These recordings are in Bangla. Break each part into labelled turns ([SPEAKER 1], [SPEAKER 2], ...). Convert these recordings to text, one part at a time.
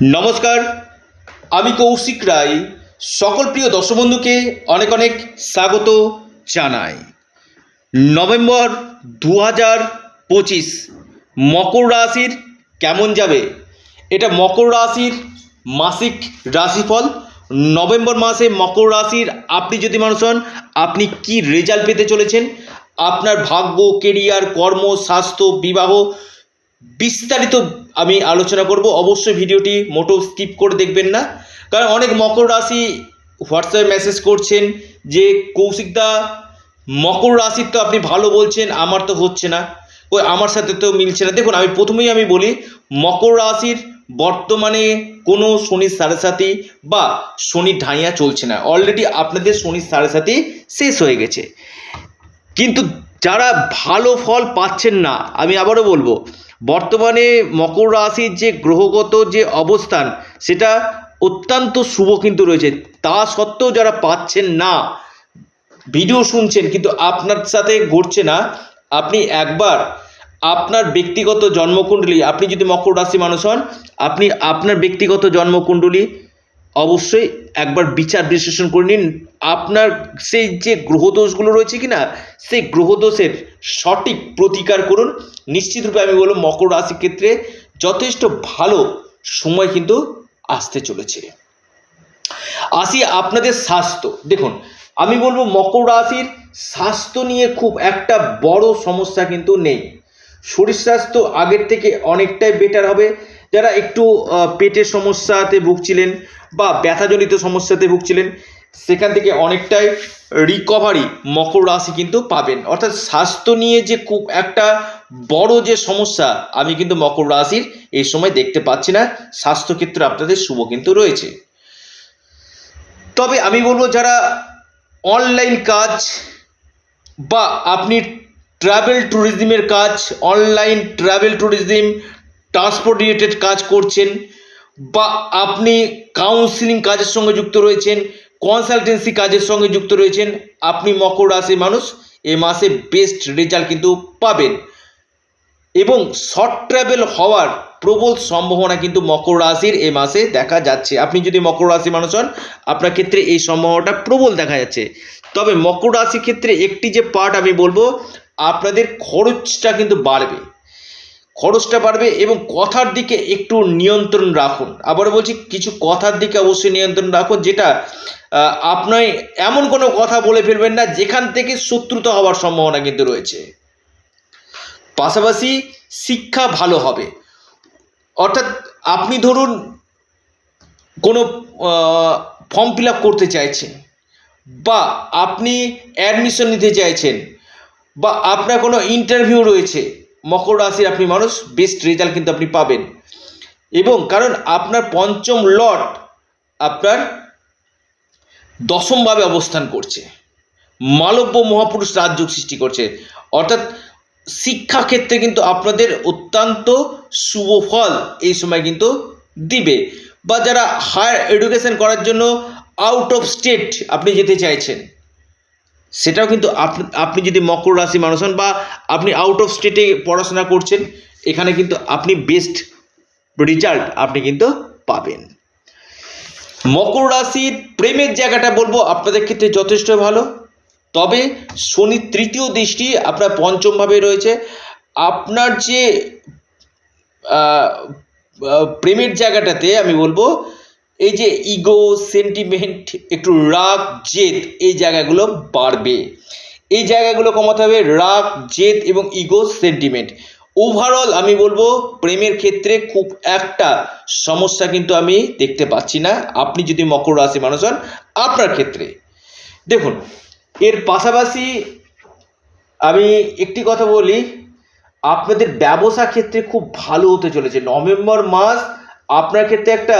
[SPEAKER 1] নমস্কার, আমি কৌশিক রায়। সকল প্রিয় দর্শক বন্ধুকে অনেক অনেক স্বাগত জানাই। নভেম্বর দু হাজার পঁচিশ, মকর রাশির কেমন যাবে? এটা মকর রাশির মাসিক রাশিফল। নভেম্বর মাসে মকর রাশির আপনি যদি মানুষ হন, আপনি কি রেজাল্ট পেতে চলেছেন? আপনার ভাগ্য কেরিয়ার কর্ম, স্বাস্থ্য, বিবাহ বিস্তারিত আমি আলোচনা করব। অবশ্যই ভিডিওটি মোটো স্কিপ করে দেখবেন না। কারণ অনেক মকর রাশি হোয়াটসঅ্যাপে মেসেজ করছেন যে কৌশিকদা মকর রাশির তো আপনি ভালো বলছেন, আমার তো হচ্ছে না। ওই আমার সাথে তো মিলছে না। দেখুন, আমি প্রথমেই আমি বলি, মকর রাশির বর্তমানে কোনো শনির সাড়ে সাথী বা শনির ঢাইয়া চলছে না। অলরেডি আপনাদের শনির সাড়ে সাথী শেষ হয়ে গেছে। কিন্তু যারা ভালো ফল পাচ্ছেন না, আমি আবারও বলব, বর্তমানে মকর রাশির যে গ্রহগত যে অবস্থান, সেটা অত্যন্ত শুভ কিন্তু রয়েছে। তা সত্ত্বেও যারা পাচ্ছেন না, ভিডিও শুনছেন কিন্তু আপনার সাথে ঘটছে না, আপনি একবার আপনার ব্যক্তিগত জন্মকুণ্ডলী, আপনি যদি মকর রাশি মানুষ হন, আপনি আপনার ব্যক্তিগত জন্মকুণ্ডলী অবশ্যই একবার বিচার বিশ্লেষণ করে নিন। আপনার সেই যে গ্রহদোষগুলো রয়েছে কি না সেই গ্রহদোষের সঠিক প্রতিকার করুন। নিশ্চিতরূপে আমি বলব, মকর রাশির ক্ষেত্রে যথেষ্ট ভালো সময় কিন্তু আসতে চলেছে। আসি আপনাদের স্বাস্থ্য। দেখুন, আমি বলব মকর রাশির স্বাস্থ্য নিয়ে খুব একটা বড় সমস্যা কিন্তু নেই। শরীর স্বাস্থ্য আগের থেকে অনেকটাই বেটার হবে। যারা একটু পেটের সমস্যাতে ভুগছিলেন বা ব্যথাজনিত সমস্যাতে ভুগছিলেন, সেখান থেকে অনেকটাই রিকভারি মকর রাশি কিন্তু পাবেন। অর্থাৎ স্বাস্থ্য নিয়ে যে খুব একটা বড় যে সমস্যা, আমি কিন্তু মকর রাশির এই সময় দেখতে পাচ্ছি না। স্বাস্থ্যক্ষেত্রে আপনাদের শুভ কিন্তু রয়েছে। তবে আমি বলব, যারা অনলাইন কাজ বা আপনি ট্রাভেল ট্যুরিজমের কাজ online travel tourism transport related কাজ করছেন বা আপনি কাউন্সিলিং কাজের সঙ্গে যুক্ত রয়েছেন কনসালটেন্সি কাজের সঙ্গে যুক্ত রয়েছেন, আপনি মকর রাশি মানুষ, এ মাসে বেস্ট রেজাল্ট কিন্তু পাবেন। এবং শর্ট ট্রাভেল হওয়ার প্রবল সম্ভাবনা কিন্তু মকর রাশির এ মাসে দেখা যাচ্ছে। আপনি যদি মকর রাশি মানুষ হন, আপনার ক্ষেত্রে এই সম্ভাবনাটা প্রবল দেখা যাচ্ছে। তবে মকর রাশির ক্ষেত্রে একটি যে পার্ট আমি বলব, আপনাদের খরচটা কিন্তু বাড়বে। খরচটা বাড়বে এবং কথার দিকে একটু নিয়ন্ত্রণ রাখুন। আবারও বলছি, কিছু কথার দিকে অবশ্যই নিয়ন্ত্রণ রাখুন, যেটা আপনি এমন কোনো কথা বলে ফেলবেন না, যেখান থেকে শত্রুতা হওয়ার সম্ভাবনা কিন্তু রয়েছে। পাশাপাশি শিক্ষা ভালো হবে। অর্থাৎ আপনি ধরুন, কোনো ফর্ম ফিল করতে চাইছেন, বা আপনি অ্যাডমিশন নিতে চাইছেন, বা আপনার কোনো ইন্টারভিউ রয়েছে মকর রাশির আপনি মানুষ বেস্ট রেজাল্ট কিন্তু আপনি পাবেন। এবং কারণ আপনার পঞ্চম লট আপনার দশমভাবে অবস্থান করছে। মালব্য মহাপুরুষ রাজযোগ সৃষ্টি করছে। অর্থাৎ শিক্ষা ক্ষেত্রে কিন্তু আপনাদের অত্যন্ত শুভ ফল এই সময় কিন্তু দিবে। বা যারা হায়ার এডুকেশন করার জন্য আউট অফ স্টেট আপনি যেতে চাইছেন সেটাও কিন্তু আপনি যদি মকর রাশি মানুষ হন বা আপনি আউট অফ স্টেটে পড়াশোনা করছেন, এখানে কিন্তু আপনি বেস্ট রেজাল্ট আপনি কিন্তু পাবেন। মকর রাশির প্রেমের জায়গাটা বলব আপনাদের ক্ষেত্রে যথেষ্ট ভালো। তবে শনির তৃতীয় দৃষ্টি আপনার পঞ্চমভাবে রয়েছে। আপনার যে প্রেমের জায়গাটাতে আমি বলব এই যে ইগো সেন্টিমেন্ট একটু রাগ, জেদ, এই জায়গাগুলো বাড়বে। এই জায়গাগুলো কমাতে হবে রাগ, জেদ এবং ইগো সেন্টিমেন্ট ওভারঅল আমি বলব, প্রেমের ক্ষেত্রে খুব একটা সমস্যা কিন্তু আমি দেখতে পাচ্ছি না। আপনি যদি মকর রাশি মানুষ হন, আপনার ক্ষেত্রে। দেখুন, এর পাশাপাশি আমি একটি কথা বলি, আপনাদের ব্যবসা ক্ষেত্রে খুব ভালো হতে চলেছে। নভেম্বর মাস আপনার ক্ষেত্রে একটা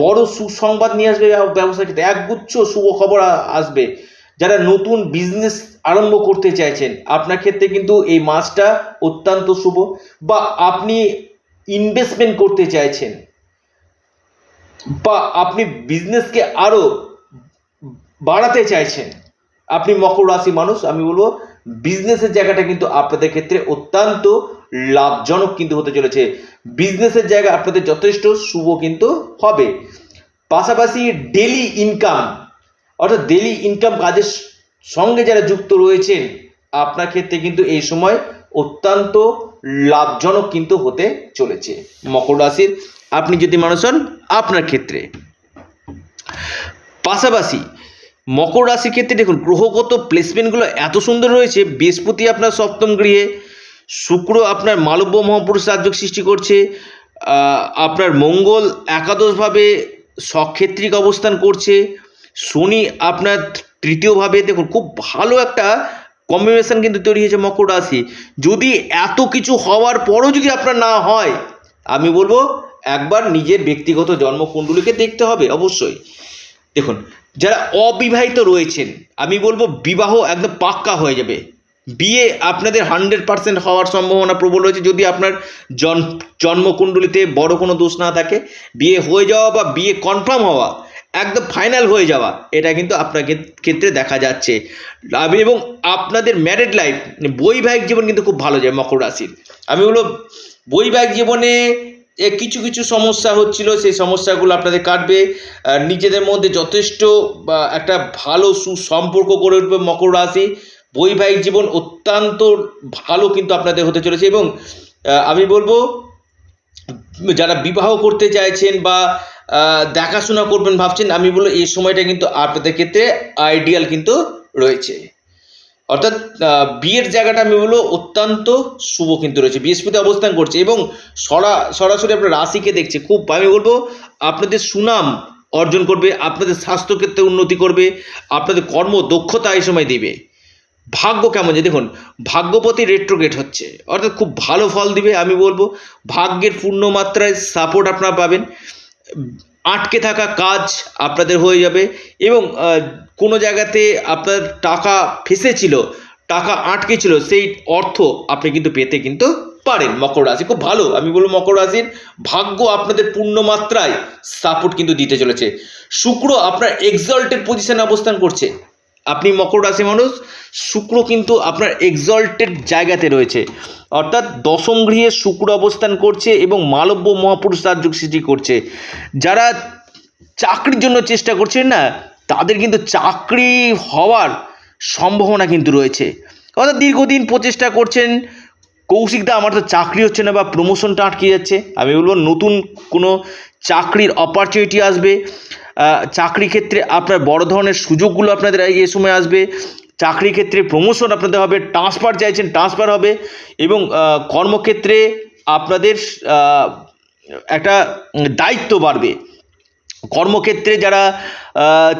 [SPEAKER 1] বড় সুসংবাদ নিয়ে আসবে ব্যবসার ক্ষেত্রে একগুচ্ছ শুভ খবর আসবে। যারা নতুন বিজনেস আরম্ভ করতে চাইছেন, আপনার ক্ষেত্রে কিন্তু এই মাসটা অত্যন্ত শুভ। বা আপনি ইনভেস্টমেন্ট করতে চাইছেন, বা আপনি বিজনেসকে আরও বাড়াতে চাইছেন, আপনি মকর রাশি মানুষ, আমি বলব বিজনেসের জায়গাটা কিন্তু আপনাদের ক্ষেত্রে অত্যন্ত লাভজনক কিন্তু হতে চলেছে। বিজনেসের জায়গা আপনাদের যথেষ্ট, শুভ কিন্তু হবে। পাশাপাশি ডেলি ইনকাম অর্থাৎ ডেলি ইনকাম কাজের সঙ্গে যারা যুক্ত রয়েছেন, আপনার ক্ষেত্রে কিন্তু এই সময় অত্যন্ত লাভজনক কিন্তু হতে চলেছে। মকর রাশির আপনি যদি মানুষ হন, আপনার ক্ষেত্রে। পাশাপাশি মকর রাশির ক্ষেত্রে দেখুন, গ্রহগত প্লেসমেন্টগুলো এত সুন্দর রয়েছে। বৃহস্পতি আপনার সপ্তম গৃহে শুক্র আপনার মালব্য মহাপুরুষ রাজ্যক সৃষ্টি করছে আপনার মঙ্গল একাদশভাবে সক্ষেত্রিক অবস্থান করছে, শনি আপনার তৃতীয়ভাবে, দেখুন খুব ভালো একটা কম্বিনেশন কিন্তু তৈরি হয়েছে মকর রাশি। যদি এত কিছু হওয়ার পরও যদি আপনার না হয়, আমি বলব একবার নিজের ব্যক্তিগত জন্মকুণ্ডলীকে দেখতে হবে অবশ্যই। দেখুন, যারা অবিবাহিত রয়েছেন, আমি বলব বিবাহ একদম পাক্কা হয়ে যাবে। বিয়ে আপনাদের হান্ড্রেড পার্সেন্ট হওয়ার সম্ভাবনা প্রবল রয়েছে। যদি আপনার জন, জন্মকুণ্ডলিতে বড় কোনো দোষ না থাকে, বিয়ে হয়ে যাওয়া বা বিয়ে কনফার্ম হওয়া, একদম ফাইনাল হয়ে যাওয়া, এটা কিন্তু আপনার ক্ষেত্রে দেখা যাচ্ছে। এবং আপনাদের ম্যারিড লাইফ বৈবাহিক জীবন কিন্তু খুব ভালো যায় মকর রাশির। আমি বলব, বৈবাহিক জীবনে কিছু কিছু সমস্যা হচ্ছিল, সেই সমস্যাগুলো আপনাদের কাটবে। নিজেদের মধ্যে যথেষ্ট একটা ভালো সুসম্পর্ক গড়ে উঠবে মকর রাশি। বৈবাহিক জীবন অত্যন্ত ভালো কিন্তু আপনাদের হতে চলেছে এবং আমি বলব, যারা বিবাহ করতে চাইছেন বা দেখাশোনা করবেন ভাবছেন, আমি বলব এই সময়টা কিন্তু আপনাদের ক্ষেত্রে আইডিয়াল কিন্তু রয়েছে। অর্থাৎ বিয়ের জায়গাটা আমি বলব অত্যন্ত শুভ কিন্তু রয়েছে। বৃহস্পতি অবস্থান করছে এবং সরা, সরাসরি আপনার রাশিকে দেখছে খুব, আমি বলব আপনাদের সুনাম অর্জন করবে, আপনাদের স্বাস্থ্যক্ষেত্রে উন্নতি করবে, আপনাদের কর্ম দক্ষতা এই সময় দিবে। ভাগ্য কেমন যে দেখুন, ভাগ্যপতি রেট্রোগেট হচ্ছে। অর্থাৎ খুব ভালো ফল দিবে, আমি বলব। ভাগ্যের পূর্ণ মাত্রায় সাপোর্ট আপনারা পাবেন। আটকে থাকা কাজ আপনাদের হয়ে যাবে এবং কোনো জায়গাতে আপনার টাকা ফেসেছিল, টাকা আটকে ছিল সেই অর্থ আপনি কিন্তু পেতে কিন্তু পারেন মকর রাশি। খুব ভালো, আমি বলব মকর রাশির ভাগ্য আপনাদের পূর্ণ মাত্রায় সাপোর্ট কিন্তু দিতে চলেছে। শুক্র আপনার এক্সল্টেড পজিশনে অবস্থান করছে। আপনি মকর রাশি মানুষ, শুক্র কিন্তু আপনার এক্সল্টেড জায়গাতে রয়েছে। অর্থাৎ দশম গৃহে শুক্র অবস্থান করছে এবং মালব্য মহাপুরুষ রাজ্য সৃষ্টি করছে। যারা চাকরির জন্য চেষ্টা করছেন না, তাদের কিন্তু চাকরি হওয়ার সম্ভাবনা কিন্তু রয়েছে। অর্থাৎ দীর্ঘদিন প্রচেষ্টা করছেন কৌশিকদা আমার তো চাকরি হচ্ছে না বা প্রমোশনটা আটকে যাচ্ছে। আমি বলব নতুন কোনো চাকরির অপরচুনিটি আসবে। চাকরি ক্ষেত্রে আপনার বড় ধরনের সুযোগগুলো আপনাদের এই সময় আসবে। চাকরি ক্ষেত্রে প্রমোশন আপনাদের হবে ট্রান্সফার চাইছেন ট্রান্সফার হবে এবং কর্মক্ষেত্রে আপনাদের একটা দায়িত্ব বাড়বে। কর্মক্ষেত্রে যারা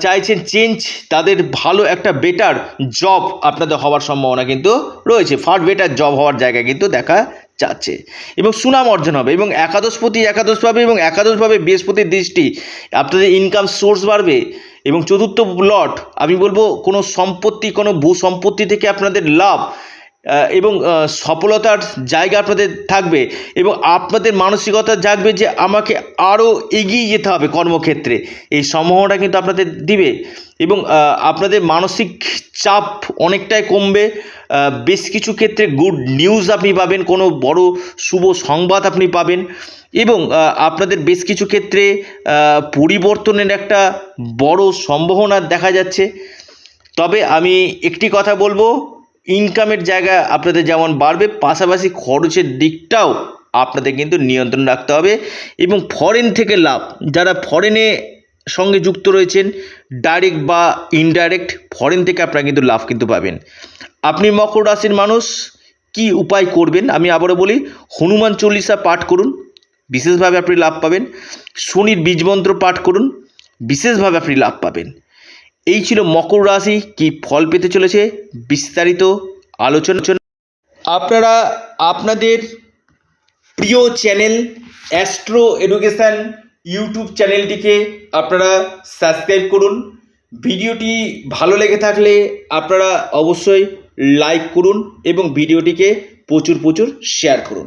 [SPEAKER 1] চাইছেন চেঞ্জ তাদের ভালো একটা বেটার জব আপনাদের হওয়ার সম্ভাবনা কিন্তু রয়েছে। ফার বেটার জব হওয়ার জায়গা কিন্তু দেখা যাচ্ছে এবং সুনাম অর্জন হবে এবং একাদশপতি একাদশ পাবে এবং একাদশভাবে বৃহস্পতির দৃষ্টি। আপনাদের ইনকাম সোর্স বাড়বে এবং চতুর্থ লট আমি বলব কোনো সম্পত্তি, কোনো ভূ সম্পত্তি থেকে আপনাদের লাভ এবং সফলতার জায়গা আপনাদের থাকবে এবং আপনাদের মানসিকতা জাগবে যে আমাকে আরও এগিয়ে যেতে হবে কর্মক্ষেত্রে। এই সম্ভাবনাটা কিন্তু আপনাদের দিবে এবং আপনাদের মানসিক চাপ অনেকটাই কমবে। বেশ কিছু ক্ষেত্রে গুড নিউজ আপনি পাবেন, কোনো বড় শুভ সংবাদ আপনি পাবেন এবং আপনাদের বেশ কিছু ক্ষেত্রে পরিবর্তনের একটা বড় সম্ভাবনা দেখা যাচ্ছে। তবে আমি একটি কথা বলব ইনকামের জায়গা আপনাদের যেমন বাড়বে, পাশাপাশি খরচের দিকটাও আপনাদের কিন্তু নিয়ন্ত্রণ রাখতে হবে এবং ফরেন থেকে লাভ, যারা ফরেনে সঙ্গে যুক্ত রয়েছেন ডাইরেক্ট বা ইনডাইরেক্ট ফরেন থেকে আপনারা কিন্তু লাভ কিন্তু পাবেন। আপনি মকর রাশির মানুষ, কি উপায় করবেন? আমি আবারও বলি, হনুমান চল্লিশা পাঠ করুন, বিশেষভাবে আপনি লাভ পাবেন। শনির বীজমন্ত্র পাঠ করুন, বিশেষভাবে আপনি লাভ পাবেন। এই ছিল মকর রাশি, কি ফল পেতে চলেছে? বিস্তারিত আলোচনা আপনারা আপনাদের প্রিয় চ্যানেল অ্যাস্ট্রো এডুকেশান ইউটিউব চ্যানেলটিকে আপনারা সাবস্ক্রাইব করুন। ভিডিওটি ভালো লেগে থাকলে আপনারা অবশ্যই লাইক করুন এবং ভিডিওটিকে প্রচুর প্রচুর শেয়ার করুন।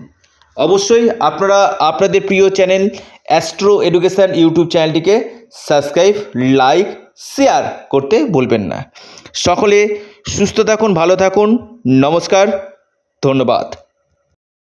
[SPEAKER 1] অবশ্যই আপনারা আপনাদের প্রিয় চ্যানেল অ্যাস্ট্রো এডুকেশান ইউটিউব চ্যানেলটিকে সাবস্ক্রাইব, লাইক শেয়ার করতে ভুলবেন না। সকলে সুস্থ থাকুন ভালো থাকুন। নমস্কার ধন্যবাদ।